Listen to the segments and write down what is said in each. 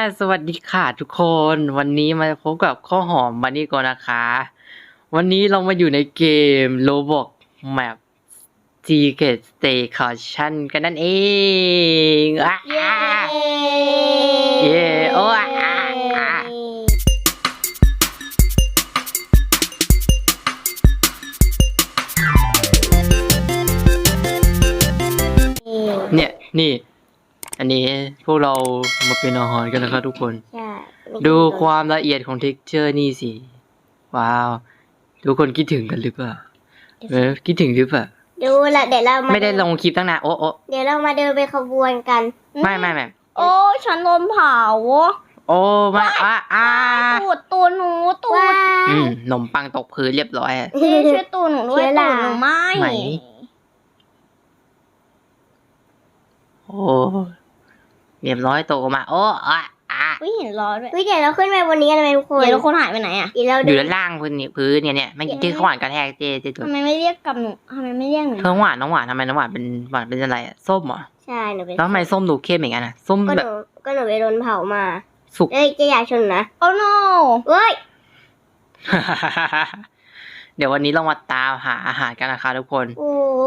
สวัสดีค่ะทุกคน วันนี้มาพบกับข้าวหอมวันนี้ก่อนนะคะ วันนี้เรามาอยู่ในเกม Roblox Map Secret Station กันนั่นเองอะเย้เย้โอ้อะอะอะเนี่ย นี่ อันนี้พวกเรามาเป็นอาหารกันนะครับทุกคน ใช่ดูความละเอียดของ texture นี่สิ ว้าว ทุกคนคิดถึงกันหรือเปล่าเออคิดถึงหรือเปล่าดูละเดี๋ยวเรามาไม่ได้ลงคลิปตั้งนานโอ้โอ้เดี๋ยวเรามาเดินไปขบวนกัน ไม่ไม่ไม่โอ้ฉันโดนเผาโอ้ไม่อะอะตูดตัวหนูตูว้าดอืมขนมปังตกพื้นเรียบร้อยอะเจ๊ช่วยตูดหนูด้วยเชื้อตูราดหนูไหมไหมโอ้ เรียบร้อยตกออกมาโอ้อะอะวิเห็นล้อด้วยวิเดี๋ยวเราขึ้นไปบนนี้กันไหมทุกคนเดี๋ยวทุกคนหายไปไหนอะเดี๋ยวเราอดูยู่ด้านล่างพื้นนี่พื้นเนี่ยเนี่ยไม่ที่ข้าวหวานกระแทกเจเจตัวทำไมไม่เรียกกับหนูทำไมไม่เรียกหนูเธอหวานน้องหวานทำไมน้องหวานเป็นหวานเป็นอะไรอะส้มเหรอใช่หนูเป็นแล้วทำไมส้มดูเข้มอย่างนั้นอะส้มก็หแบบนูก็หนูไปโดนเผามาสุก เอ้ยจะอยากชนนะโอ้ no เว้ยเดี๋ยววันนี้เรามาตามหาอาหารกันนะคะทุกคน โอ้โห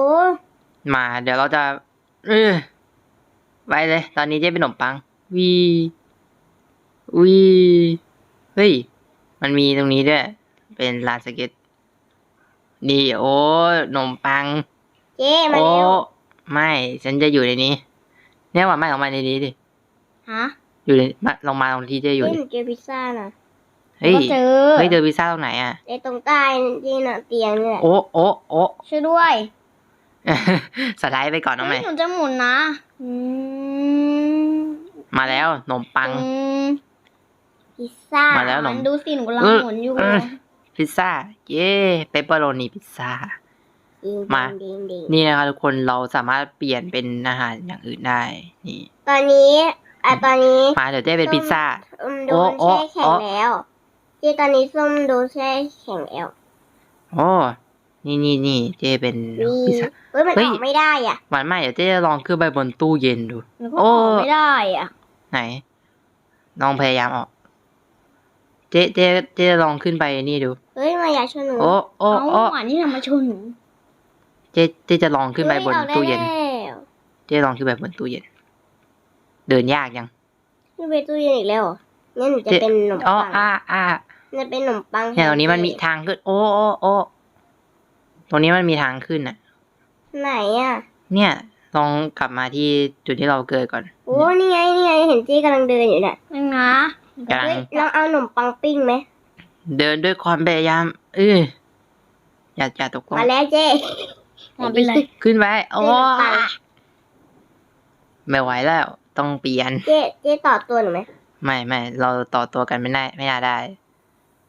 มา เดี๋ยวเราจะ เออ ไปเลย ตอนนี้เจ๊เป็นขนมปัง วีวีเฮ้ย มันมีตรงนี้ด้วย เป็นลานสเก็ต นี่โอ้ขนมปัง เจ๊มาโอ้เร็วไม่ ฉันจะอยู่ในนี้ เนี่ยว่าไม่ลงมาในนี้ดิ ฮะอยู่ในมาลงมาตรงที่เจ๊อยู่เฮ้ยดิหนูเจอพิซซ่าน่ะเฮ้ยก็เจอเฮ้ยเจอพิซซ่าตรงไหนอะไอ้ตรงใต้ที่น่ะเตียงเนี่ยโอ้โอ้โอ้ ช่วยด้วย สไลด์ไปก่อนน้องใหม่เฮ้ยหนูจะหมุนนะ อืมมาแล้วขนมปัง อืมพิซซ่ามาแล้วหนมดูสิหนูกำลังเออหมุนอยู่เออพิซซ่า เย้เปปเปอโรนีพิซซ่าดิงมาดิงดิงนี่นะคะทุกคนเราสามารถเปลี่ยนเป็นอาหารอย่างอื่นได้ นี่ ตอนนี้อะตอนนี้ มาเดี๋ยวเจ๊เป็นพิซซ่าส้มโอ้โดนโอ้แช่แข็งโอ้ แล้ว ที่ตอนนี้ส้มโดนแช่แข็งแล้ว โอ้ นี่นี่นี่เจ๊เป็นมีพิซซ่าเฮ้ยมันเฮ้อยอกไม่ได้อะหวานมากเดี๋ยวเจ๊จะลองขึ้นไปบนตู้เย็นดูหนูก็โอ้ออกไม่ได้อะ ไหนลองพยายามออก เจ๊เจ๊เจ๊ลองขึ้นไปนี่ดู เฮ้ยมาอยากชวนหนูโอ้โอ้เอาโอ้หวานที่ทำมาชนหนูเจ๊เจ๊จะลองขึ้นไปบนฮ้ออกด้ตู้เย็นแล้วเจ๊ลองขึ้นไปบนตู้เย็น เดินยากยังขึ้นไปตู้เย็นอีกแล้วเหรองั้นหนูจะเจ๊เป็นขนมอ๋อปังอ่าอ่าจะเป็นขนมปังเนี่ยตรงนี้มันมีทางขึ้น โอ้โอ้โอ้ ตรงนี้มันมีทางขึ้นอะ ไหนอะ เนี่ยลองกลับมาที่จุดที่เราเกิดก่อนโอ้นี่ไงนี่ไงเห็นเจ๊กำลังเดินอยู่เนี่ยนึงนะกำลังเฮ้ยลองเอาขนมปังปิ้งไหมเดินด้วยความพยายามเอออย่าอย่าตกลงมาแล้วเจ๊หวานเป็นไรขึ้นไปโอ้ขนมปังไม่ไหวแล้ว ต้องเปลี่ยน เจ๊เจ๊ต่อตัวหนูไหมไม่ไม่เราต่อตัวกันไม่ได้ ไม่น่าได้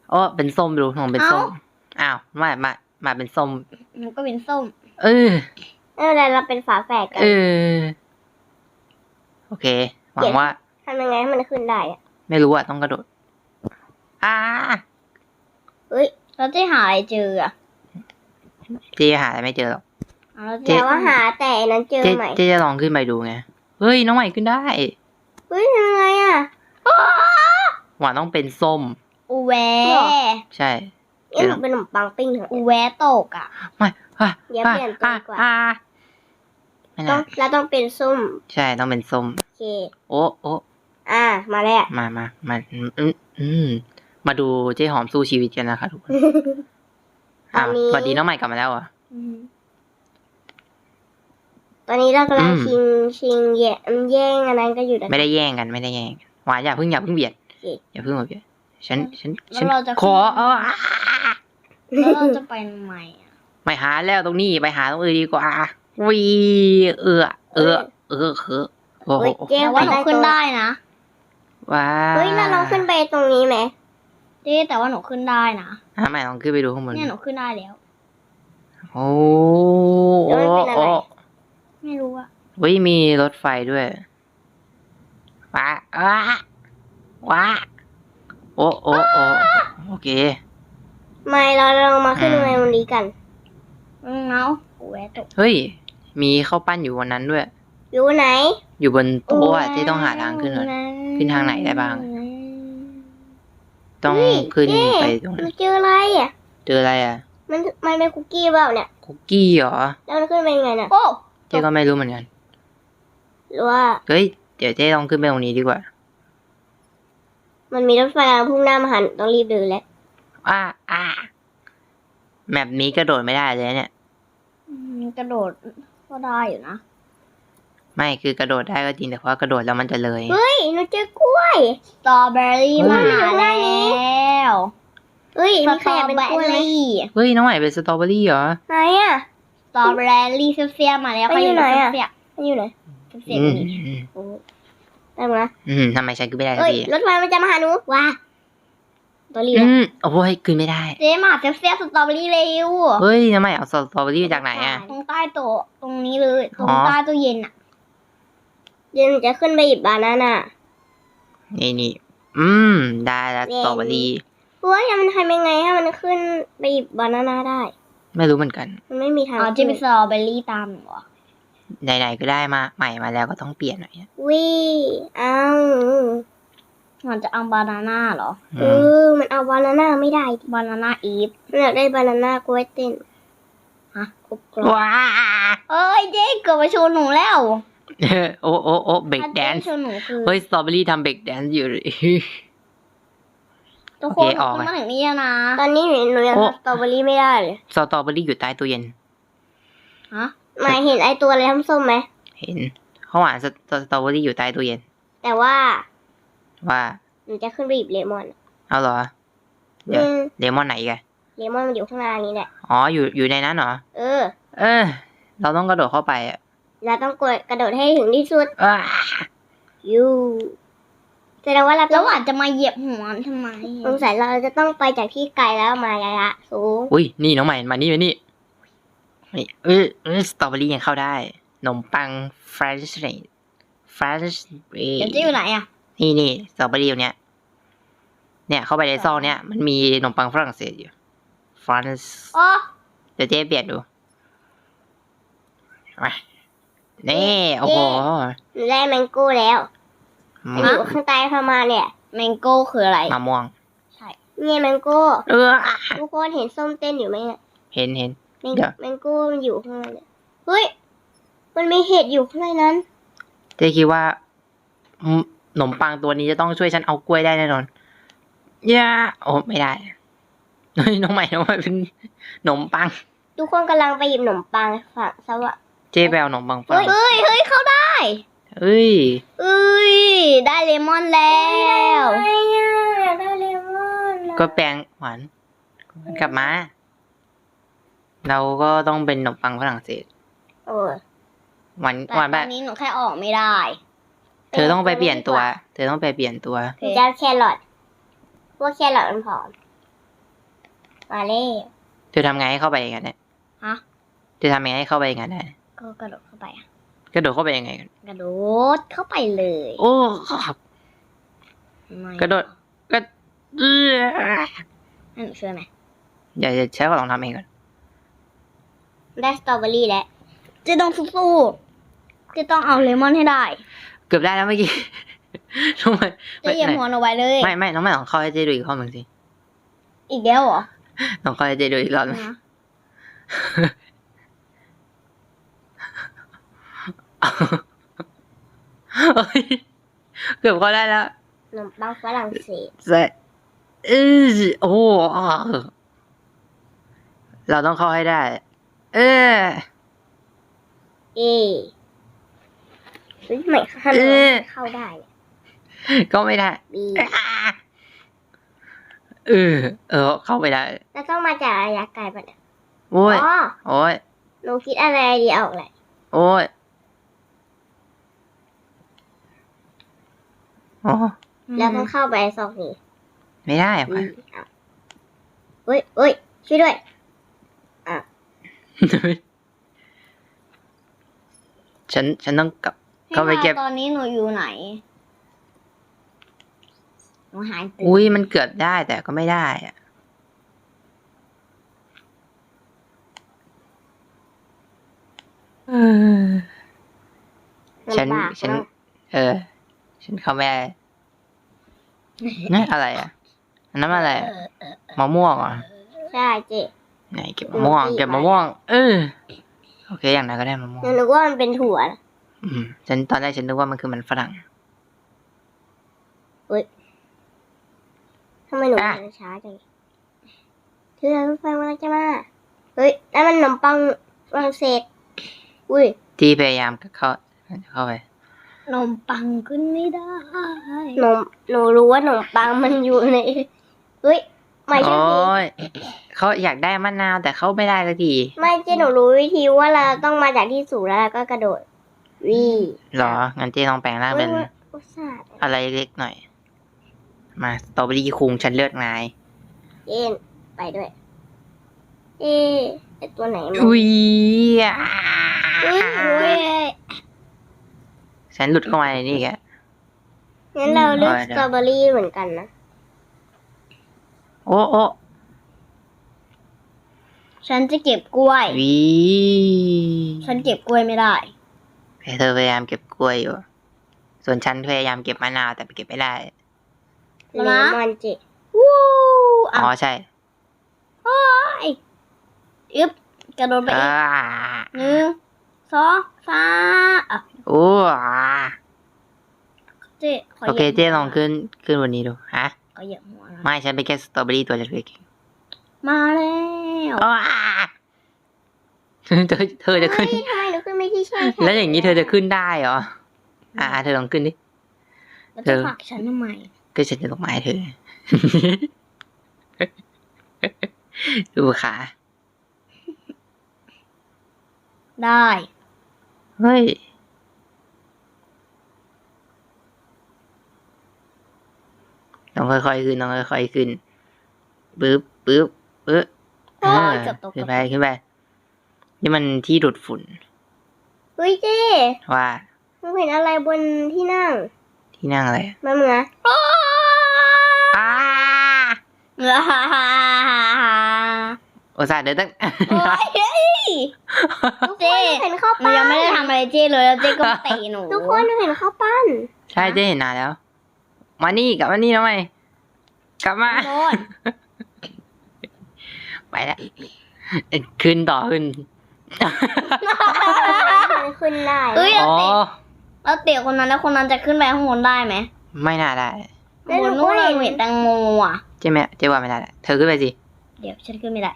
โอ้เป็นส้มดูของเป็นส้มอ้าวมามา มาเป็นส้มหนูก็เป็นส้ม เออไม่เป็นไรเราเป็นฝาแฝดกัน เออ โอเค หวังว่าทำยังไงให้มันขึ้นได้อะไม่รู้อะต้องกระโดด อ่าเฮ้ยแล้วจะหาอะไรเจออะเจ๊หาอะไรไม่เจอหรอกเอาแล้วเจ๊แต่ว่าหาแต่อันนั้นเจอเจ๊ใหม่เจ๊จะลองขึ้นไปดูไง เฮ้ย น้องใหม่ขึ้นได้ เฮ้ยทำยังไงอะหวานต้องเป็นส้มอูแวหรอใช่ เอ๊ะหนูเป็นขนมปังปิ้งเถอะอูแวตกอะไม่อะอย่าเปลี่ยนตัวอะดีกว่าอะไม่ต้อนะงแล้วต้องเป็นส้มใช่ต้องเป็นส้ม โอเค โอ้โอ้อ่า มาแล้ว มามามาอืมอืมอืมมาดูเจ๊หอมสู้ชีวิตกันนะคะทุกคนตอนนี้อะสวัสดีน้องใหม่กลับมาแล้วเหรอะ ตอนนี้เรากำลังอืม ชิงชิงแย่แย่งอันนั้นก็อยู่นะ ไม่ได้แย่งกันไม่ได้แย่งกันหวานอย่าเพิ่งอย่าเพิ่งเบียดโอเค อย่าเพิ่งมาเบียด ฉันฉันแล้วฉันเราจะ ขอเอออะแล้วเราจะไปใหม่อะไม่หาแล้วตรงนี้ไปหาตรงอื่นดีกว่าวีเออเออเออเออโอ้โหเฮ้ยเจ๊แต่ว่าหนูขึ้นได้นะว้าเฮ้ยเราลองขึ้นไปตรงนี้ไหมเจ๊แต่ว่าหนูขึ้นได้นะอะใหม่ลองขึ้นไปดูข้างบนเนี่ยหนูขึ้นได้แล้ว โอ้แล้โอ้วมันเป็นอะไรโอ้ไม่รู้อะเฮ้ยมีรถไฟด้วยว้าว้าว้า โอ้โอ้โอ้โอเค ไม่เราลองมาขึ้นอืมไปบนนี้กันอืมเอาอูแวตกเฮ้ย มีข้าวปั้นอยู่วันนั้นด้วย อยู่ไหนอยู่บนโต๊ะอะที่ต้องหาทางขึ้นเลยนั้นขึ้นทางไหนได้บ้าง ต้องเฮ้ยขึ้นเจ๊ไปตรงไหนมันเจออะไรอะ เจออะไรอะ มันมันเป็นคุกกี้เปล่าเนี่ย คุกกี้เหรอ แล้วมันขึ้นไปยังไงน่ะโอ้เจ๊ก็ไม่รู้เหมือนกัน หรือว่าเฮ้ย เดี๋ยวเจ๊ลองขึ้นไปตรงนี้ดีกว่า มันมีรถไฟกำลังพุ่งหน้ามาหันต้องรีบเดินแล้วอ้าอ้าแมปนี้กระโดดไม่ได้เลยเนี่ยมันกระโดดก็ได้อยู่นะ ไม่คือกระโดดได้ก็จริงแต่ว่ากระโดดแล้วมันจะเลย เฮ้ยหนูเจอกล้วย สตรอเบอรี่เฮ้ยมาแล้วเฮ้ยสมีตใครรออยากเป็นเบอกล้วยไหมรี่เฮ้ยน้องใหม่เป็นสตรอเบอรี่เหรอ ไหนอะ สตรอเบอรี่เสียๆมาแล้วไปอยู่ไหนอะ เสียมันอยู่ไหน ๆเสียอืๆมนี่อืมโอ้ ได้มาละอืมทำไมฉันขึ้นไม่ได้สักเอ้ยทีรถไฟมันจะมาหาหนูว้าตัวรีบอืแล้วมโอ้ยขึ้นไม่ได้ เจ๊มาเสียๆสตรอเบอรี่เร็วเฮ้ยน้องใหม่เอาสตรอเบอรี่มาจากไหนอะ ตรงใต้โต๊ะตรงนี้เลย ตรงอ๋อใต้ตู้เย็นอะเดี๋ยวหนูจะขึ้นไปหยิบบานาน่า นี่นี่อืม ได้แล้วสตรอเบอรี่เพราะว่ามันทำยังไงให้มันขึ้นไปหยิบบานาน่าได้ ไม่รู้เหมือนกัน มันไม่มีทางอ๋อจะเป็นสตรอเบอรี่ตามหนูเหรอ ไหนๆก็ได้มาใหม่มาแล้วก็ต้องเปลี่ยนหน่อยอะวิเอามันจะเอาบานาน่าเหรอเออืมอมันเอาบานาน่าไม่ได้ บานาน่าอีฟมันอยากได้บานาน่ากล้วยเต้นฮะกรุบกรอบว้าเอ้ยเจ๊เกือบไปชนหนูแล้วโอ้โอ้โอ้เบรกถ้าแดเจ๊นซ์ชนหนูคือเฮ้ยสตรอเบอรี่ทำเบรกแดนซ์อยู่เลยทุกคโอนเคออกขึ้นไหมมาถึงนี่แล้วนะ ตอนนี้หนูหนูยังโอ้ทำสตรอเบอรี่ไม่ได้เลยสตรอเบอรี่อยู่ใต้ตู้เย็นฮะ หมายเห็นไอตัวอะไรทำส้มไหม เห็นข้าวหวานสตสตรอเบอรี่อยู่ใต้ตู้เย็น แต่ว่าว่าหนูจะขึ้นไปหยิบเลมอน เอาเหรอ เดี๋ยวอืมเลมอนไหนอีกันเลมอนมันอยู่ข้างล่างนี้แหละ อ๋ออยู่อยู่ในนั้นเหรอ เออ เออ เราต้องกระโดดเข้าไปอะเราต้องกดกระโดดให้ถึงที่สุดอ้ายูแสดงว่าเราแล้ต้วองหวานจะมาเหยียบหัวทำไมสงสัยเราจะต้องไปจากที่ไกลแล้วมาระยะสูง อุ้ยนี่น้องใหม่มานี่มานี่นี่ เออเออสตรอเบอรี่ยังเข้าได้ขนมปังฟรานช์ฟรานช์เบรเดี๋ยวเจ๊อยู่ไหนอะ นี่นี่สตรอเบอรี่ตรงเนี้ยเนี่ย เข้าไปในซองเนี้ยมันมีขนมปังฝรั่งเศสอยู่ฟรานซ์อ๋อเดี๋ยวเจ๊เปลี่ยนดูมานี่โอ้โหหนูได้แมงโก้แล้วมมันอยู่ข้างใต้พม่าเนี่ย แมงโก้คืออะไรมะม่วงเนี่ยแมงโก้เออทุกคนเห็นส้มเต้นอยู่ไหมเนี่ยเห็นเห็นแมงเดี๋ยวแมงโก้มันอยู่ข้างในเนี่ยเฮ้ย มันมีเห็ดอยู่ข้างในนั้น เจ๊คิดว่าอืมขนมปังตัวนี้จะต้องช่วยฉันเอากล้วยได้แน่นอนย่าโอ้ไม่ได้เฮ้ยน้องใหม่น้องใหม่เป็นขนมปัง ทุกคนกำลังไปหยิบขนมปังฝั่งสวะเจ๊ไปเอาขนมปังฝรั่งเฮ้ยเฮ้ยเข้าได้เฮ้ย เอ้ยได้เลมอนแล้วไอ้เนี่ยอยากได้เลมอนก็แปลงหวานกลับมา เราก็ต้องเป็นขนมปังฝรั่งเศสโอ้ยหวานแต่หวานตแบอบนนี้หนูแค่ออกไม่ได้เธอต้องไปเปลี่ยนตัว เธอต้องไปเปลี่ยนตัวโอเคหนูจะเอาแครอทพวกแครอทมันผอม มาเล่ เธอทำไงให้เข้าไปอย่างนั้นเนี่ยฮะ เธอทำยังไงให้เข้าไปอย่างนั้นได้ก็กระโดดเข้าไปอะกระโดดเข้าไปยังไงกันกระโดดเข้าไปเลยโอ้ไม่กระโดด ก็เอื้อให้หนูช่วยไหมอย่าอย่าใช้ก็ลองทำเองก่อน ได้สตรอเบอรี่แล้วเจะต้องสู้ๆเจะต้องเอาเลมอนให้ได้ เกือบได้แล้วเมื่อกี้ทำไมจะเหยียบหัวหนูไว้เลย ไม่ไม่น้องไม่ลองเข้าให้เจดูอีกข้อหนึ่งสิ อีกแล้วเหรอลองเข้าให้เจดูอีกรอบหนึ่งนะเฮ้ยเกือบเข้าได้แล้วขนมปังฝรั่งเศสเสร็จเออโอ้อ่าเราต้องเข้าให้ได้ เออ เอเฮ้ยไม่เข้าเอ๊ะเข้าได้เนี่ยก็ไม่ได้บีอ่าเออ เออ เข้าไปได้ แล้วต้องมาจากระยะไกลปะเนี่ยโอ้ย อ๋อโอ้ย หนูคิดอะไรดีออกเลยโอ้ยโอ้แล้วต้องเข้าไปซอกนี้ไม่ได้อะอืวะมเอาเฮ้ยเฮ้ยช่วยด้วย ฉัน ฉันต้องกลับให้เข้าไปเก็บ ตอนนี้หนูอยู่ไหน หนูหายตัวอุ้ยมันเกือบได้แต่ก็ไม่ได้อะเออ ฉัน ลำบากฉันเนอะเออ ฉันเข้าไม่ได้นี่อะไรอะอันนั้นอะไรอะมะม่วงเหรอใช่เจ๊ ไหนเก็บมะม่วงเก็บมะม่วง เออโอเคอย่างนั้นก็ได้มะม่วงหนูนึกว่ามันเป็นถั่วนะอืมฉันตอนแรกฉันนึกว่ามันคือมันฝรั่ง ทำไมหนูอะ เดินช้าจังเธอรถไฟมันจะมา เฮ้ยนั่นมันขนมปังฝรั่งเศส อุ้ยที่พยายามเข้าเข้าไปนมปังขึ้นไม่ได้ หนูหนูรู้ว่าขนมปังมันอยู่ใน เฮ้ย ไม่ใช่โอ้สิยเขาอยากได้มะนาวแต่เขาไม่ได้สักที ไม่เจ๊หนูรู้วิธีว่าเราต้องมาจากที่สูงแล้วเราก็กระโดดวีเหรอ งั้นเจ๊ลองแปลงร่างเป็นฮ้ยอุตส่าห์อะไรเล็กหน่อย มาสตรอเบอรี่คุงฉันเลือกนายเอ็นไปด้วย เอ๊ะไอตัวไหนมันอุ้ยอะอุ๊ยอุ๊ยฉันหลุดเข้ามาในนี่แกงั้นเราเลือกเอาสเดี๋ยวตรอเบอรี่เหมือนกันนะ โอ้โอ้ฉันจะเก็บกล้วย วีฉันเก็บกล้วยไม่ได้ เธอพยายามเก็บกล้วยอยู่ ส่วนฉันพยายามเก็บมะนาวแต่เก็บไม่ได้แล้วเลนะมอนจิวู้อะอ๋อใช่อึ๊บกระโดดไปอ่าอีกหนึ่งสองสามอะโอ้อ่าเจ๊ขโอเคหยียบเจ๊ลองขึ้นขึ้นวันนี้ดูฮะ ขอเหยียบหัวนะไม่ฉันเป็นแค่สตรอเบอรี่ตัวเล็กมาแล้วๆอ้าเธอเธอจะขึ้น เฮ้ยทำไมหนูขึ้นไม่ที่ใช่ค่ะแล้วอย่างนี้เธอจะขึ้นได้เหรอ อ่า เธอลองขึ้นดิ แล้วเธจะอ ผลักฉันทำไมก็ฉันจะลงไม้เธอ ดูขาได้ เฮ้ย ต้องค่อยๆขึ้นต้องค่อยๆขึ้นปึ๊บปึ๊บปึ๊บโอ้ยเออเกือบตกขึ้นไปขึ้นไปนี่มันที่ดูดฝุ่นเฮ้ยเจ๊ว่าหนูเห็นอะไรบนที่นั่ง ที่นั่งอะไรมันเหมือนอ้าเงือฮ่าฮ่าฮ่าฮ่าโอตส่าห์เดินตั้งโอ้ยเฮ้ยทุกคเจ๊นหนูเห็นข้าวหนูปั้นยังไม่ได้ทำอะไรเจ๊เลยแล้วเจ๊ก็มาเตะหนูทุกคนหนูเห็นข้าวปั้น ใช่เจ๊เห็นนานแล้ว มานี่กลับมานี่ทำไม กลับมาโดนไปแล้วขึ้นต่อขึ้นมันขึ้นได้เอ้ยอ๋อแล้วเตะคนนั้นแล้วคนนั้นจะขึ้นไปข้างบนได้ไหมไม่น่าได้บนนู้นเราเห็นแตงโมอะเจ๊แม่เจ๊ว่าไม่ได้แหละเธอขึ้นไปสิเดี๋ยวฉันขึ้นไม่ได้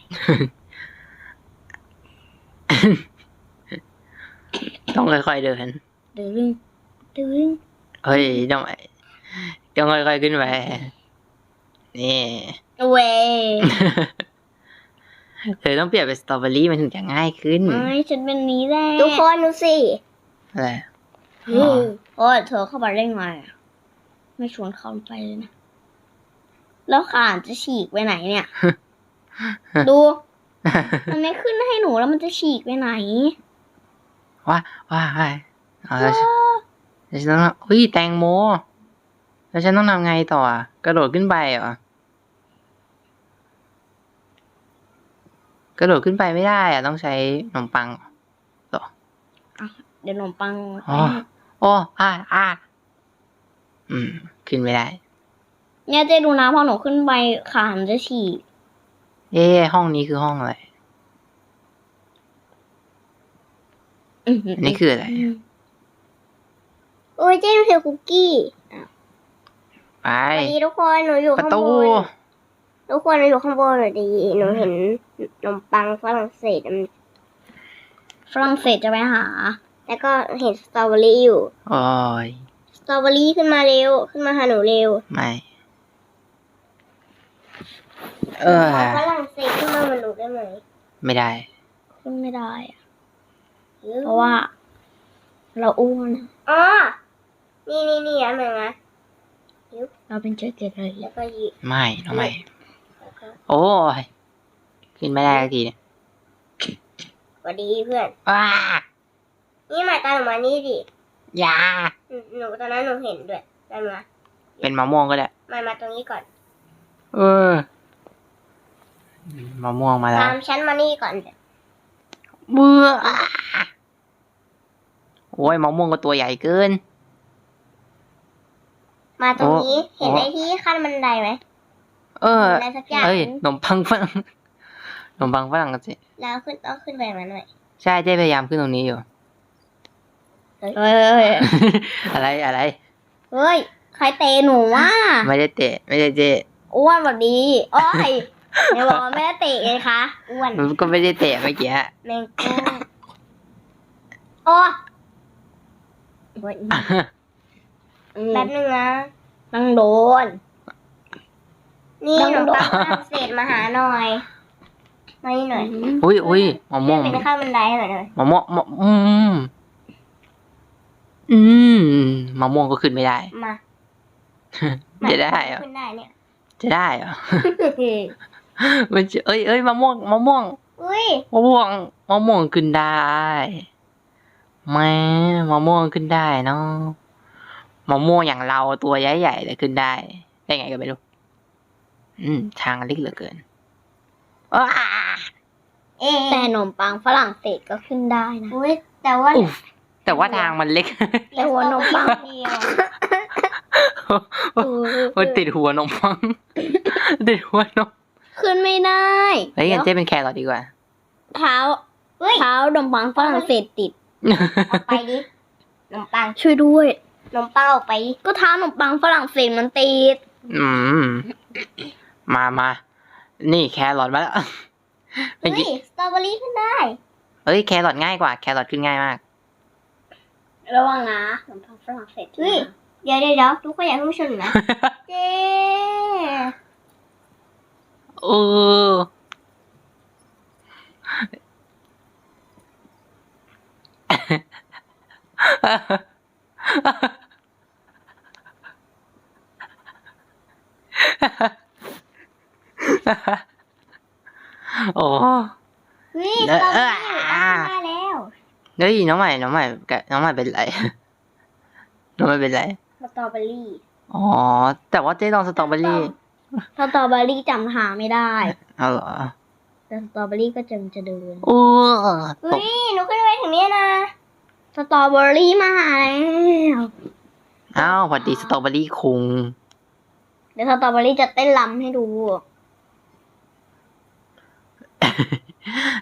ต้องค่อยๆเดินดึงดึงเฮ้ยต้องต้องค่อยๆขึ้นไป นี่เว้ยเธอต้องเปลี่ยนเป็นสตรอเบอรี่มันถึงจะง่ายขึ้นเอ้ยฉันเป็นนี้แหละทุกคนดูสิอะไรอืมโอ้ยเธอเข้าไปได้ไงอะไม่ชวนเข้าไปเลยนะแล้วขาจะฉีกไปไหนเนี่ย ดู มันไม่ขึ้นให้หนูแล้วมันจะฉีกไปไหนว้าว้าว้าเอาแล้วฉันแล้วฉันต้องเฮ้ยแตงโม แล้วฉันต้องทำไงต่ออะกระโดดขึ้นไปเหรอ กระโดดขึ้นไปไม่ได้อะต้องใช้ขนมปังเหรอเดี๋ยวขนมปังอ๋อโอ้อ่าอ่าอืม ขึ้นไม่ได้ เนี่ยเจ๊ดูนะพอหนูขึ้นไปขามันจะฉีกเอ๊ะห้องนี้คือห้องอะไรอืมอันนี้คืออะไรอืมโอ้ยเจ๊หนูเห็นคุกกี้ ไป สวัสดีทุกคนหนูอยู่ประข้างบตู นทุกคนหนูอยู่ข้างบนหนูดีหนูเห็นขนมปังฝรั่งเศสมันฝรั่งเศสจะไปหา แล้วก็เห็นสตรอเบอรี่อยู่ โอ้ย สตรอเบอรี่ขึ้นมาเร็ว ขึ้นมาหาหนูเร็วไม่ เออฝรั่งเศสขึ้นมาเหมันหนูได้ไหมไม่ได้ ขึ้นไม่ได้อะเพราะว่า เราอ้วนอะอ๋อ นี่นี่นี่อันหนึ่งนะ เราเป็นเจ๊เกเลยแล้วก็ยีไม่ทำไมแล้วก็โอ้ย ขึ้นไม่ได้สักทีเนี่ยสวัสดีเพื่อนว้านี่หมายตามหนูมานี่ดิอยาหนูหนูตอนนั้นหนูเห็นด้วยได้มาเป็นมะม่วงก็ได้มามาตรงนี้ก่อน เออมะม่วงมาแล้วตามฉันมานี่ก่อนเดี๋ยวเบื่อโอ้ยมะม่วงก็ตัวใหญ่เกิน มาตรงนี้โอ้เห็นไอ้ที่ขั้นบันไดไหมเอออะไรสักอย่างเอ้ยขนมปังฝรั่งขนมปังฝรั่งกันสิแล้วขึ้นต้องขึ้นไปมันหน่อยใช่เจ๊พยายามขึ้นตรงนี้อยู่เฮ้ยเฮ้ยเฮ้ยอะไรอะไรเฮ้ยใครเตะหนูวะไม่ได้เตะไม่ได้เจ๊อ้วนแบบดีโอ้ยไม่บอกว่าไม่ได้เตะไงคะอ้วนมันก็ไม่ได้เตะเมื่อกี้แมงกุ้งโอ้โอ้ยอืม แป๊บนึงนะต้องโดน นี่ต้องขนมโดนปังฝรั่งเศสมาหาหน่อยมานี่หน่อยอุ้ยอุ้ยมะม่วงเป็นขั้นบันไดหน่อยหน่อยมะม่วงมะอืมอืมมะม่วงก็ขึ้นไม่ได้ มาจะได้เหรอขึ้นได้เนี่ย จะได้เหรอมันจะเอ้ยเอ้ยมะม่วงมะม่วงอุ้ยมะม่วงมะม่วงขึ้นได้แม่มะม่วงขึ้นได้เนาะ มะม่วงอย่างเราตัวใหญ่ๆเลยขึ้นได้ ได้ไงก็ไม่รู้ อืม ทางเล็กเหลือเกินว้าเอ๊ะแต่ขนมปังฝรั่งเศสก็ขึ้นได้นะอุ้ยแต่ว่าอุ๊ยแต่ว่าทางมันเล็ก แต่หัวนมปังเดียวมันติดหัวนมปัง ติดหัวนมขึ้นไม่ได้เฮ้ยงั้นดี๋เจ๊เป็นแครอทดีกว่า เท้าเฮ้ยเท้าขนมปังฝรั่งเศสติดออกไปดิขนมปัง ช่วยด้วยข นมปังออกไป ก็เท้าขนมปังฝรั่งเศสมันติดอืม มามา นี่แครอทมาแล้วเมื่ออุ้กี้ยสตรอเบอรี่ขึ้นได้ เฮ้ยแครอทง่ายกว่า แครอทขึ้นง่ายมาก ระวังนะขนมปังฝรั่งเศสเฮ้ยเดี๋ยวเดี๋ยวเดี๋ยวทุกคนอย่าเพิ่งชนนะเจ๊เออโอ้เฮ้ย เอสอตรอเบอรี่ตั้งได้แล้วเฮ้ยน้องใหม่น้องใหม่แกน้องใหม่เป็นไรน้องใหม่เป็นไรสตรอเบอรี่อ๋อแต่ว่าเจ๊ลองสตรอเบอรี่สตรอเบอรี่จำหาไม่ได้เอาเหรอแต่สตรอเบอรี่ก็จะจะเดินอู้ตเฮ้กยหนูขึ้นไปถึงเนี้ยนะสตรอเบอรี่มาหาแล้วอ้าวพอดีสตรอเบอรี่คุงเดี๋ยวสตรอเบอรี่จะเต้นรำให้ดู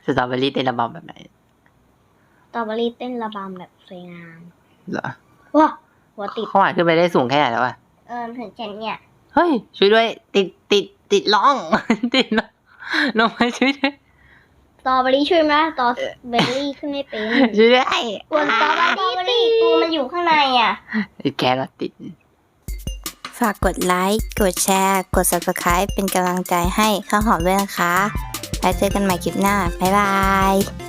สตรอเบอรี่เต้นระบำแบบไหน สตรอเบอรี่เต้นระบำแบบสวยงามเหรอว้าหัวติดเขาหวานขึ้นไปได้สูงแค่ไหนแล้วอะเออถึงเจ็ดเนี่ยเฮ้ย ช่วยด้วย ติดติดติดล่อง ติดล่องน้องมาช่วยด้วยสตรอเบอรี่ช่วยไหมสตรอเบอรี่ขึ้นไม่เป็นช่วยด้วยส่วนสตรอเบอรี่ตัวมันอยู่ข้างในอะแครอทติด ฝากกดไลค์ กดแชร์ กด subscribe เป็นกำลังใจให้ข้าวหอมด้วยนะคะ แล้วเจอกันใหม่คลิปหน้า บ๊ายบาย